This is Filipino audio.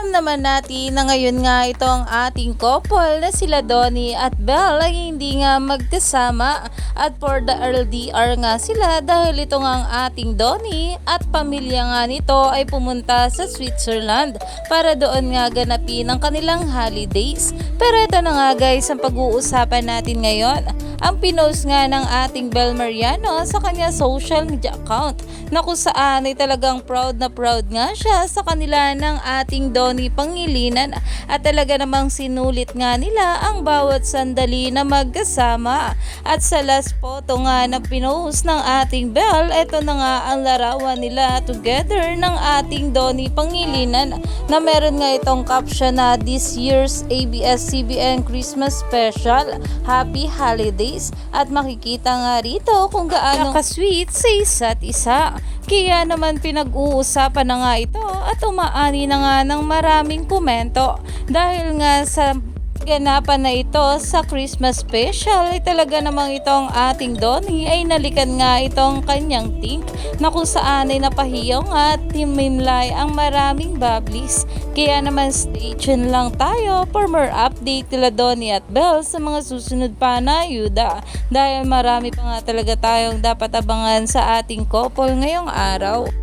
Alam naman natin na ngayon nga itong ating couple na sila Donnie at Belle ay hindi nga magkasama at for the LDR nga sila dahil ito nga ang ating Donnie at pamilya nga nito ay pumunta sa Switzerland para doon nga ganapin ang kanilang holidays. Pero ito na nga guys ang pag-uusapan natin ngayon. Ang pinost nga ng ating Bel Mariano sa kanya social media account na kung saan ay talagang proud na proud nga siya sa kanila ng ating Donnie Pangilinan at talaga namang sinulit nga nila ang bawat sandali na magkasama. At sa last photo nga na pinost ng ating Bel, ito na nga ang larawan nila together ng ating Donnie Pangilinan na meron nga itong caption na this year's ABS-CBN Christmas Special. Happy Holidays at makikita nga rito kung gaano ka-sweet sa isa't isa. Kaya naman pinag-uusapan na nga ito at umaani na nga ng maraming komento dahil nga sa ganapan na ito sa Christmas special ay talaga namang itong ating Donnie ay nalikan nga itong kanyang tink na kung saan ay napahiyaw at timimlay ang maraming bablis. Kaya naman stay tuned lang tayo for more update nila Donnie at Belle sa mga susunod pa na ayuda dahil marami pa nga talaga tayong dapat abangan sa ating couple ngayong araw.